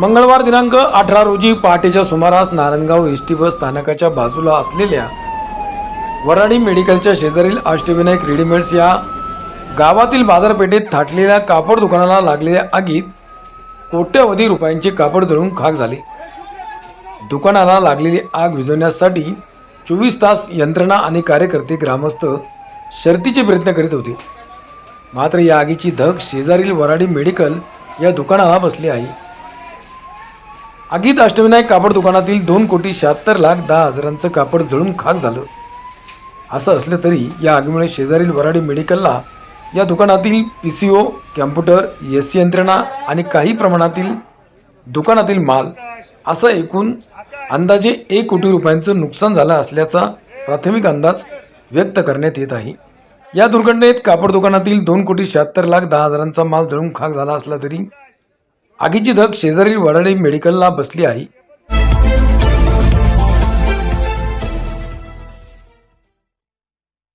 मंगळवार दिनांक अठरा रोजी पहाटेच्या सुमारास नारायणगाव एस टी बस स्थानकाच्या बाजूला असलेल्या वराडी मेडिकलच्या शेजारील अष्टविनायक रेडीमेड्स या गावातील बाजारपेठेत थाटलेल्या कापड दुकानाला लागलेल्या आगीत कोट्यवधी रुपयांचे कापड जळून खाक झाले. दुकानाला लागलेली आग विझवण्यासाठी चोवीस तास यंत्रणा आणि कार्यकर्ते ग्रामस्थ शर्तीचे प्रयत्न करीत होते. मात्र या आगीची धग शेजारील वराडी मेडिकल या दुकानाला बसली आहे. आगीत अष्टविनायक कापड दुकानातील दोन कोटी शहात्तर लाख दहा हजारांचं कापड जळून खाक झालं. असं असलं तरी या आगीमुळे शेजारील वराडी मेडिकलला या दुकानातील P C O computer S C यंत्रणा आणि काही प्रमाणातील दुकानातील माल असं एकूण अंदाजे एक कोटी रुपयांचं नुकसान झालं असल्याचा प्राथमिक अंदाज व्यक्त करण्यात येत आहे. या दुर्घटनेत कापड दुकानातील दोन कोटी शहात्तर लाख दहा हजारांचा माल जळून खाक झाला असला तरी आगीची धग शेजारील वडाळी मेडिकलला बसली आहे